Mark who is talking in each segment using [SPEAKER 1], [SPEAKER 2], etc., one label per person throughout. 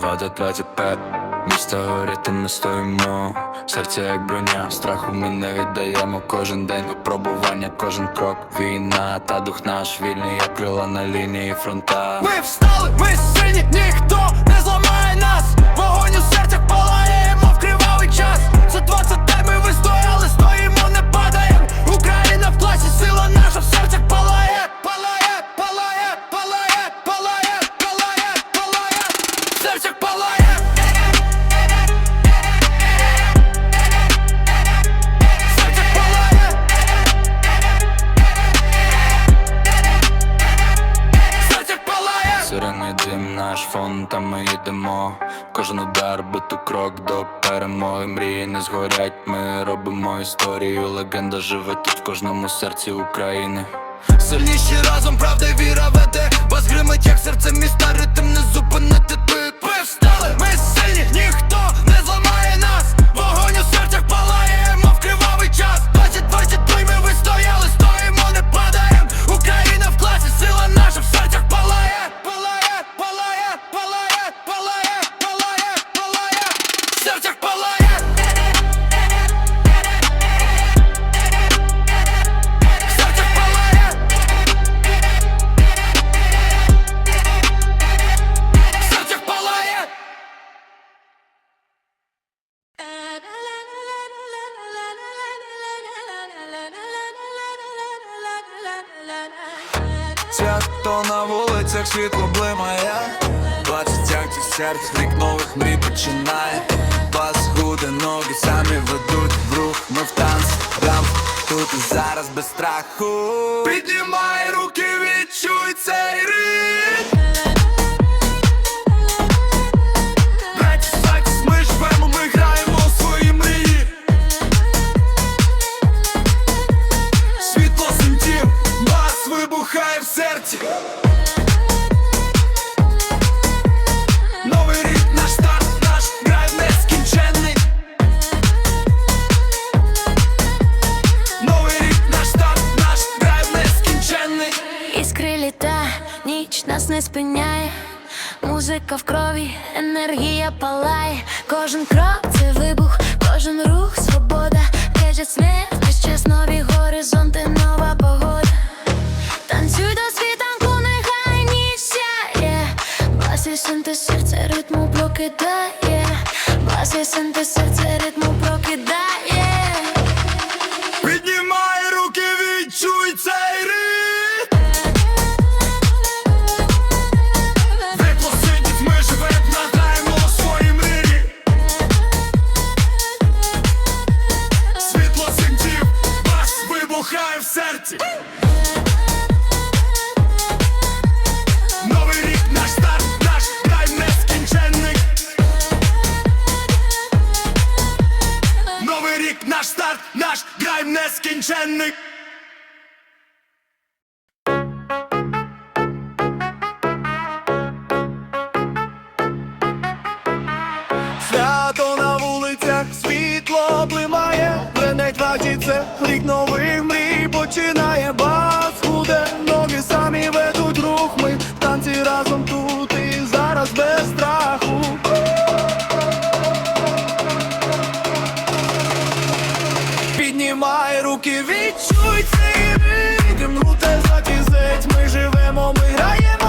[SPEAKER 1] Вода 25 Місто горіти не стоїмо. Серце як броня, страху ми не віддаємо. Кожен день випробування, кожен крок. Війна, та дух наш вільний, як крила на лінії фронта.
[SPEAKER 2] Ми встали, ми сильні, ніхто не зламає нас палає
[SPEAKER 1] Сирений дим, наш фон, та ми йдемо. Кожен удар, биту крок до перемоги. Мрії не згорять, ми робимо історію. Легенда живе тут в кожному серці України.
[SPEAKER 2] Сильніші разом, правда віра веде. Вас гримить, як серце міста, ритм не зупинити. Ти Ми встали, ми сильні, ніхто
[SPEAKER 3] вулицях світло блимає Бачить, як ці серце рік нових мрій починає. Бас гуде, ноги самі ведуть в рух. Ми в танц, там, тут і зараз без страху. Піднімай руки, відчуй цей ритм
[SPEAKER 4] музика в крові, енергія палає, кожен крок це вибух, кожен рух свобода, Каже смерть, час нові горизонти, нова погода. Танцюй до світанку, нехай ніч сяє, Басі синтез серце ритму прокидає, Басі синтез серце
[SPEAKER 3] серці. Новий рік, наш старт, наш драйв нескінченний. Новий рік, наш старт, наш драйв нескінченний. Свято на вулицях, світло блимає, Бренить ваді рік нових мрій починає бас худе, ноги самі ведуть рух, ми в танці разом тут і зараз без страху. Піднімай руки, відчуй цей ритм Руте затізить, ми живемо, ми граємо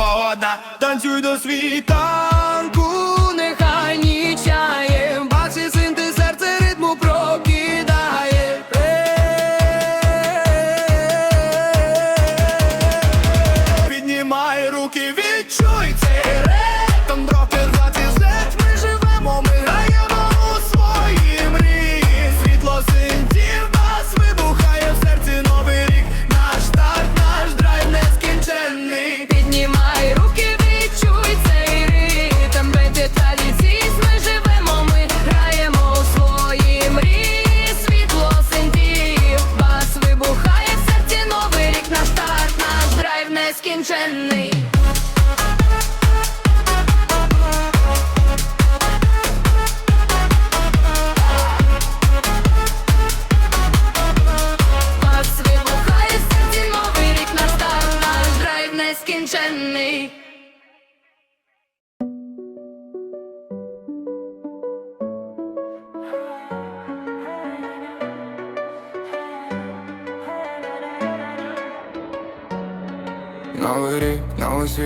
[SPEAKER 3] погода. Танцюй до світанку,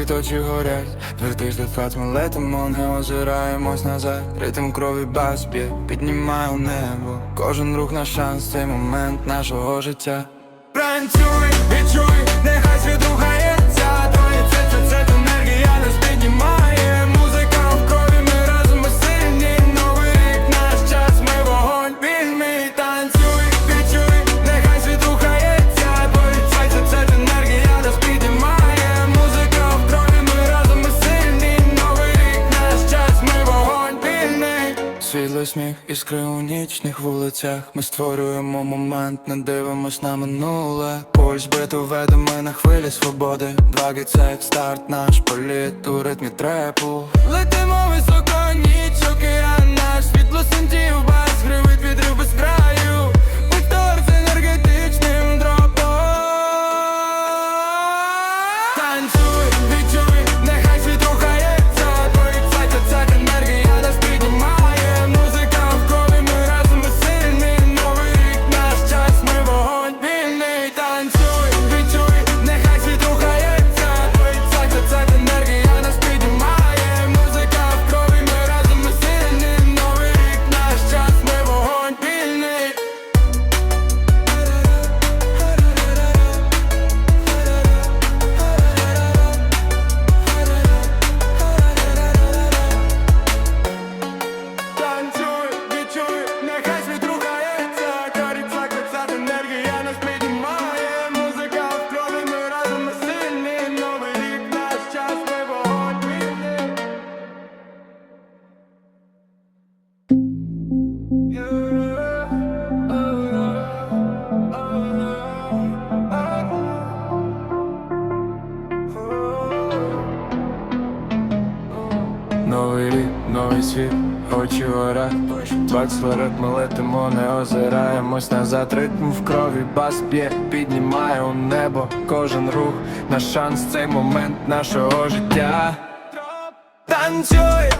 [SPEAKER 2] світ очі горять. Вертиш до хат, ми не озираємось назад. Ритм крові бас б'є, піднімаю небо. Кожен рух на шанс, цей момент нашого життя. Пранцюй, відчуй, нехай світ рухається сміх, іскри у нічних вулицях. Ми створюємо момент, не дивимось на минуле. Пульс биту ведемо на хвилі свободи. Два це як старт, наш політ у ритмі трепу вільний Танцюй, новий світ, очі гора, Бак ми летимо, не озираємось назад. Ритм в крові, бас б'є, піднімає у небо Кожен рух, наш шанс, цей момент нашого життя. Танцюй,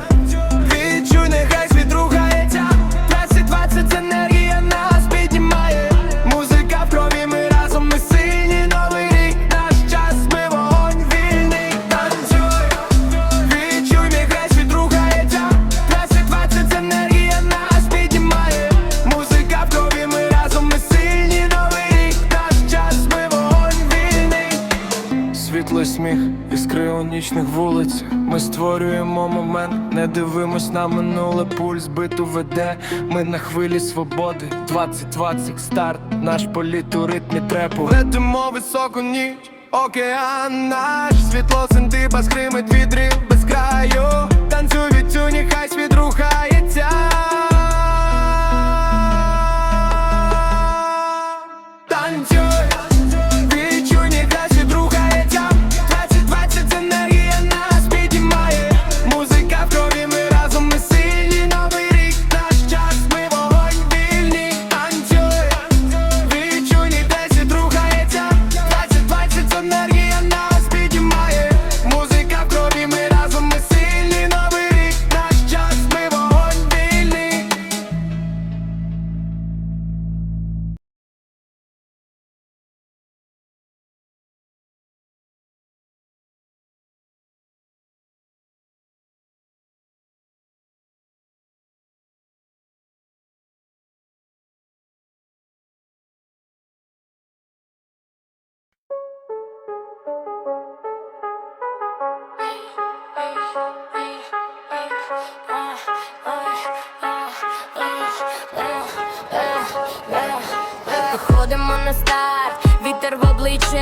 [SPEAKER 2] нічних вулиць. Ми створюємо момент, не дивимось на минуле Пульс биту веде, ми на хвилі свободи. 2020 старт, наш політ у ритмі трепу Летимо високу ніч, океан наш. Світло синтипа скримить відрив без краю. Танцюй відцю, нехай світ рухається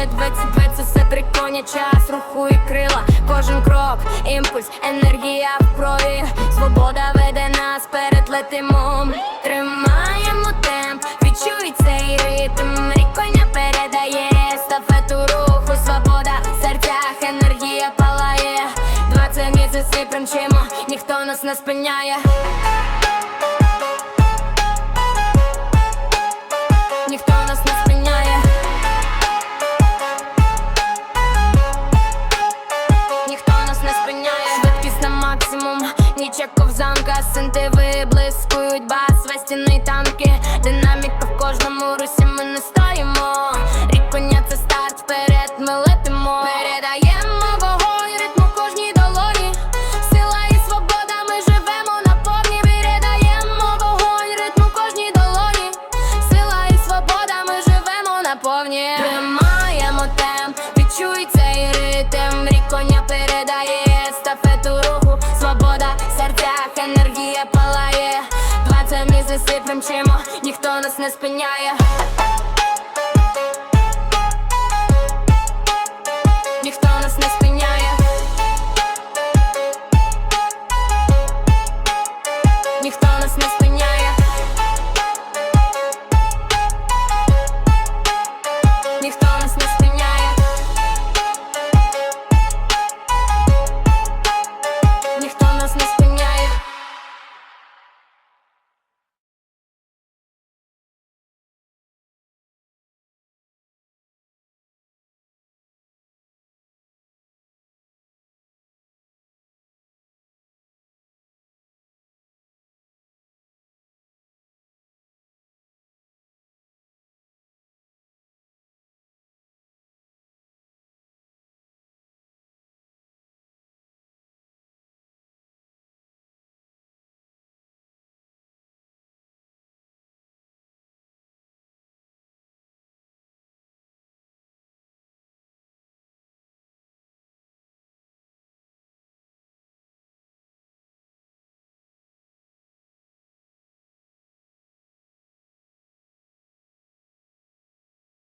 [SPEAKER 4] обличчя, 22 це все дриконя час, руху і крила, кожен крок, імпульс, енергія в крові, свобода веде нас, перед летимо, тримаємо темп, відчуй цей ритм, ріконя передає естафету руху, свобода в серцях, енергія палає, 20 місяців примчимо, ніхто нас не спиняє. Ковзанка, синти